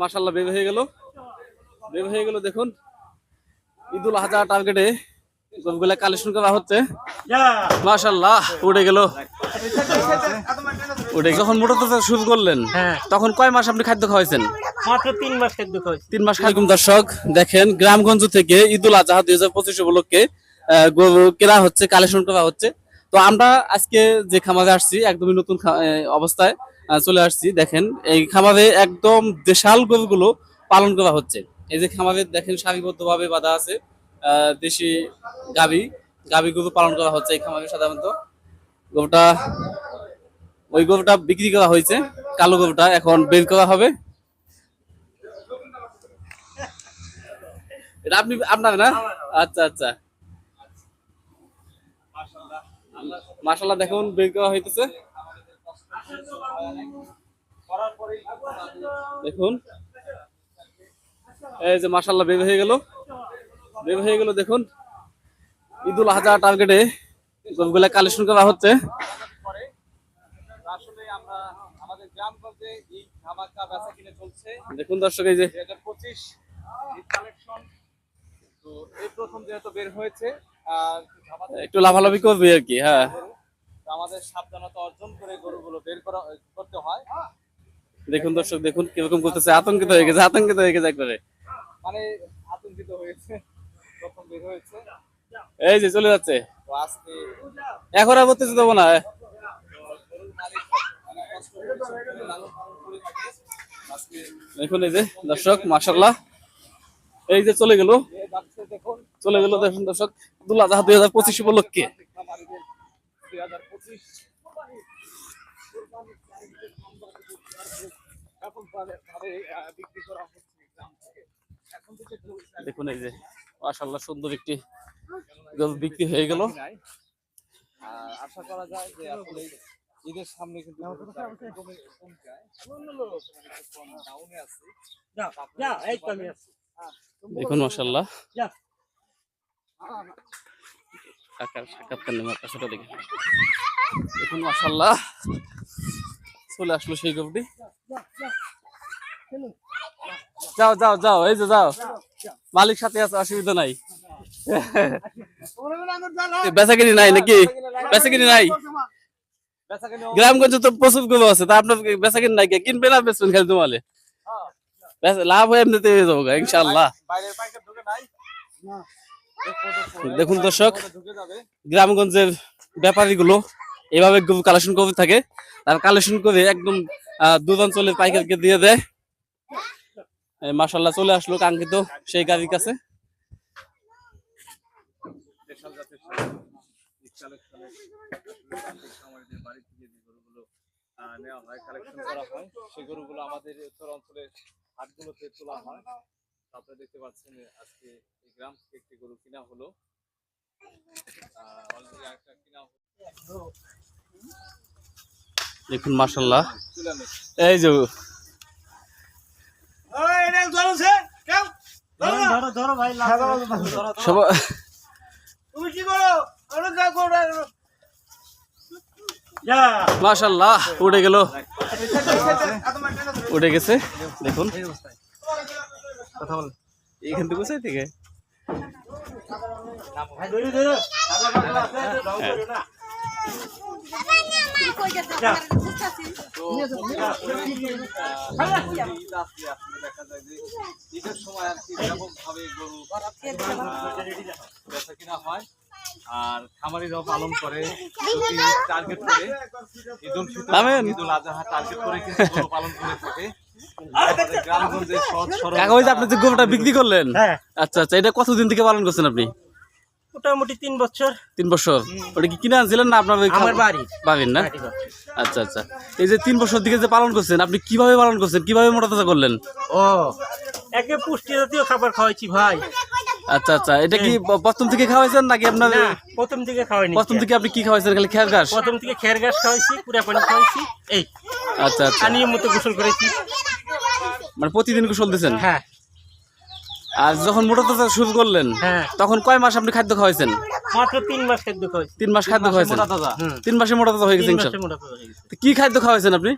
মাশাল্লাহ বের হয়ে গেল। বের হয়ে গেল দেখুন। ঈদুল আজহা টার্গেটে গরুগুলা কালেকশন করা হচ্ছে। মাশাল্লাহ উঠে গেল। উঠে যখন মোটর শুরু করলেন হ্যাঁ। তখন কয় মাস আপনি খাদ্য খাওয়াইছেন? মাত্র তিন মাস খাদ্য তিন মাস খাদ্য। দর্শক দেখেন গ্রামগঞ্জ থেকে ঈদুল আজহা দুই হাজার পঁচিশ উপলক্ষে কেনা হচ্ছে কালেকশন করা হচ্ছে। তো আমরা আজকে যে খামারে আসছি একদমই নতুন অবস্থায়। চলে আসছি, দেখেন, এই খামারে একদম দেশাল গরুগুলো পালন করা হচ্ছে। এই যে খামারে দেখেন, সারিবদ্ধভাবে বাঁধা আছে দেশি গাবি গাবি গরু পালন করা হচ্ছে এই খামারে সাধারণত। গরুটা, ওই গরুটা বিক্রি করা হয়েছে, কালো গরুটা এখন বের করা হবে। এটা আপনি আপনার না? আচ্ছা আচ্ছা। মাশাল্লাহ দেখুন, বের করা হইতেছে। দেখুন। এই যে মাশাল্লাহ বের হয়ে গেল। বের হয়ে গেল, দেখুন। ঈদুল আজহা টার্গেটে গরুগুলা কালেকশন করা হচ্ছে। দেখুন দর্শক, এই যে একটু লাভালাভি করবে আর কি হ্যাঁ। আমাদের সাবধানতা অর্জন করে গরুগুলো বের করা করতে হয়। দেখুন দর্শক দেখুন কীরকম করতেছে আতঙ্কিত হয়ে গেছে আতঙ্কিত হয়ে গেছে একবারে। মানে আতঙ্কিত হয়েছে প্রথম বের হয়েছে। এই যে চলে যাচ্ছে। এখন আর বলতেছে দেবো না। দেখুন এই যে দর্শক মাসাল্লাহ এই যে চলে গেল। চলে গেল দেখুন দর্শক আজহা দুই হাজার পঁচিশ উপলক্ষে। দেখুন এই যে মাসাল্লাহ সুন্দর একটি গরু বিক্রি হয়ে গেল। আর আশা করা যায় যে আসলে ঈদের সামনে কিন্তু দেখুন মাসাল্লাহ চলে আসলো সেই যাও যাও যাও, এই যে যাও। মালিক সাথে আছে, অসুবিধা নাই। বেচা কিনি নাই নাকি? বেচা কিনি নাই? গ্রামগঞ্জে তো প্রচুর গরু আছে, তা আপনার বেচা কিনি নাই? কিনবে না বেচবেন খালি তোমালে? লাভ হয়ে এমনিতে হয়ে যাব ইনশাল্লাহ দেখুন দর্শক গ্রামগঞ্জের ব্যাপারীগুলো এভাবে কালেকশন করে থাকে। আর কালেকশন করে একদম আহ, দূর অঞ্চলের পাইকারকে দিয়ে দেয়। মাসাল্লাহ চলে আসলো কাঙ্ক্ষিত সেই গাড়ির কাছে। আমাদের উত্তর অঞ্চলের হাটগুলোতে তোলা হয়। আপনারা দেখতে পাচ্ছেন আজকে গ্রাম থেকে একটি গরু কিনা হলো। অলরেডি একটা কিনা দেখুন মাশাল্লাহ এই যে ধরো ধরো ভাই সবাই তুমি কি করো? আরে যা করো যা মাশাল্লাহ উঠে গেল। উঠে গেছে দেখুন। কথা বল। এইখান থেকে কোথায় থেকে? সময় আর কি ব্যাপকভাবে গরু বেচা কিনা হয় আর খামারিরাও পালন করে টার্গেট করে ঈদুল ফিতর ঈদুল আজহা টার্গেট করে কিন্তু পালন করে থাকে। কাকা ওই যে আপনি যে গরুটা বিক্রি করলেন? হ্যাঁ। আচ্ছা আচ্ছা এটা কতদিন থেকে পালন করছেন আপনি? মোটামুটি তিন বছর। তিন বছর। ওটা কি কিনে আনছিলেন না আপনার আমার বাড়ির। বাড়ির না। আচ্ছা আচ্ছা। এই যে তিন বছর দিকে যে পালন করছেন আপনি কীভাবে পালন করছেন? কীভাবে মোটা তাজা করলেন? ও একে পুষ্টি জাতীয় খাবার খাওয়াইছি ভাই। আচ্ছা আচ্ছা। এটা কি প্রথম থেকে খাওয়াইছেন নাকি আপনার প্রথম থেকে খাওয়াইনি। প্রথম থেকে আপনি কি খাওয়াইছেন? খালি খেয়ার ঘাস? প্রথম থেকে খের ঘাস খাওয়াইছি পুরা পানি খাওয়াইছি। এই আচ্ছা আচ্ছা। মতো গোসল করেছি। মানে প্রতিদিন গোসল দিয়েছেন হ্যাঁ। আর যখন মোটা তাজা শুরু করলেন হ্যাঁ। তখন কয় মাস আপনি খাদ্য খাওয়াইছেন? মাত্র তিন মাস খাদ্য খাওয়াইছি তিন মাস খাদ্য খাওয়াইছেন? হুম। তিন মাসে মোটা তাজা হয়ে গেছে তিন মাসে মোটা তাজা হয়ে গেছে। কি খাদ্য খাওয়াইছেন আপনি?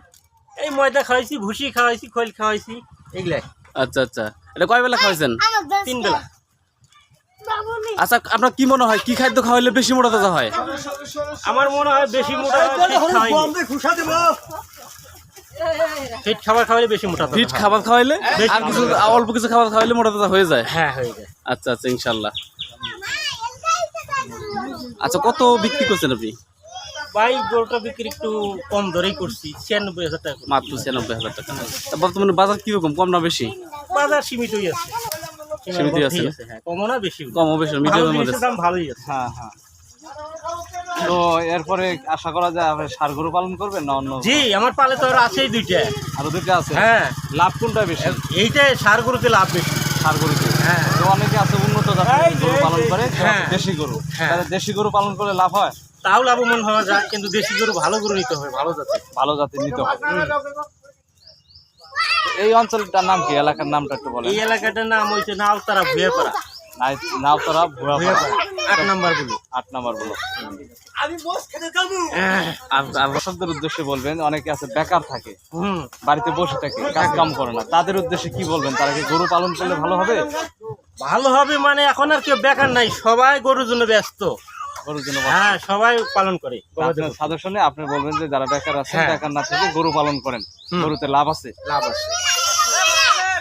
এই ময়দা খাওয়াইছি ভুসি খাওয়াইছি খোল খাওয়াইছি এগুলাই। আচ্ছা আচ্ছা। এটা কয় বেলা খাওয়াইছেন? তিন বেলা। আচ্ছা আপনার কি মনে হয় কি খাদ্য খাওয়াইলে বেশি মোটা তাজা হয়? আমার মনে হয় বেশি মোটা ফিট খাবার খাওয়ালে বেশি মোটা ফিট খাবার খাওয়াইলে? আর কিছু অল্প কিছু খাবার খাওয়াইলে মোটা তাজা হয়ে যায়? হ্যাঁ হয়ে যায়। আচ্ছা আচ্ছা ইনশাল্লাহ। আচ্ছা কত বিক্রি করছেন আপনি? ভাই গরুটা বিক্রি একটু কম দরেই করছি ছিয়ানব্বই হাজার টাকা মাত্র ছিয়ানব্বই হাজার টাকা। বর্তমানে বাজার কীরকম কম না বেশি? বাজার সীমিতই আছে। সীমিতই? হ্যাঁ কমও না বেশি কম বেশি মিডিয়ামের মধ্যে। দাম ভালোই আছে। হ্যাঁ হ্যাঁ। তো এরপরে আশা করা যায় আপনি ষাড় গরু পালন করবেন না অন্য জি আমার পালে তো আর আছেই দুইটা। আরও দুটো আছে? হ্যাঁ। লাভ কোনটা বেশি? এইটাই সার গরুতে লাভ বেশি। ষাড় গরুতে? হ্যাঁ। তো অনেকে আছে উন্নত জাতের গরু পালন করে কেউ আছে হ্যাঁ। দেশি গরু। তাহলে দেশি গরু পালন করলে লাভ হয়? তাও লাভবান হওয়া যায় কিন্তু দেশি গরু ভালো গরু নিতে হবে ভালো জাতের। ভালো জাতের নিতে হবে। এই অঞ্চলটার নাম কি? এলাকার নামটা একটু বলেন। এই এলাকাটার নাম হয়েছে নাওতারা ভুয়াপাড়া নাই- নাওতরা আট নাম্বার বলি। আট নাম্বার বলো। হ্যাঁ। আর আর দর্শকদের উদ্দেশ্যে বলবেন অনেকে আছে বেকার থাকে বাড়িতে বসে থাকে কাজ কাম করে না। তাদের উদ্দেশ্যে কি বলবেন? তারা কি গরু পালন করলে ভালো হবে? ভালো হবে মানে এখন আর কেউ বেকার নাই সবাই গরুর জন্য ব্যস্ত। গরুর জন্য হ্যাঁ সবাই পালন করে। সাজেশনে আপনি বলবেন যে যারা বেকার আছেন হ্যাঁ। বেকার না থেকে গরু পালন করেন। গরুতে লাভ আছে? লাভ আছে।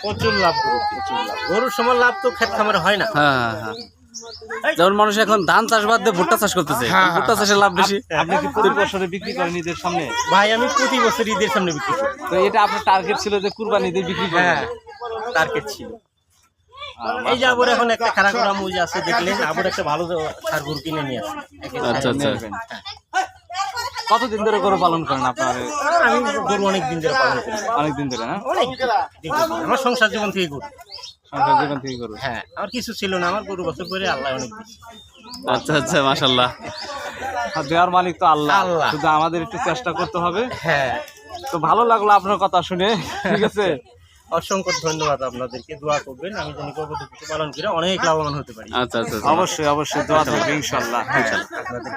প্রচুর লাভ প্রচুর লাভ। গরুর সময় লাভ তো ক্ষেত খামারে হয় না। হ্যাঁ হ্যাঁ। যেমন মানুষ এখন ধান চাষ বাদ দিয়ে ভুট্টা চাষ করতেছে হ্যাঁ, ভুট্টা চাষের লাভ বেশি। আপনি কি প্রতি বছরে বিক্রি করেন ঈদের সামনে? ভাই আমি প্রতি বছর ঈদের সামনে বিক্রি করি। তো এটা আপনার টার্গেট ছিল যে কুরবানি ঈদে বিক্রি হ্যাঁ টার্গেট ছিল। এই যে আবার এখন একটা খারাপ মুজ আছে দেখলেন আবার একটা ভালো সার গরু কিনে নিয়ে আসে আচ্ছা আচ্ছা। কতদিন ধরে গরু পালন করেন আপনার? আমি গরু অনেক দিন ধরে পালন করি। অনেক দিন ধরে না? অনেক। আমার সংসার জীবন থেকে গরু। সংসার জীবন থেকে গরু। হ্যাঁ আমার কিছু ছিল না আমার গরু বছর করে আল্লাহ অনেক আচ্ছা আচ্ছা মাশাল্লাহ আর দেওয়ার মালিক তো আল্লাহ। আল্লাহ। শুধু আমাদের একটু চেষ্টা করতে হবে। হ্যাঁ। তো ভালো লাগল আপনার কথা শুনে। ঠিক আছে? অসংখ্য ধন্যবাদ আপনাদেরকে। দোয়া করবেন আমি গরু পালন করে অনেক লাভবান হতে পারি। আচ্ছা আচ্ছা আচ্ছা। অবশ্যই অবশ্যই। দোয়া থাকবে ইনশাল্লাহ আপনাদেরকে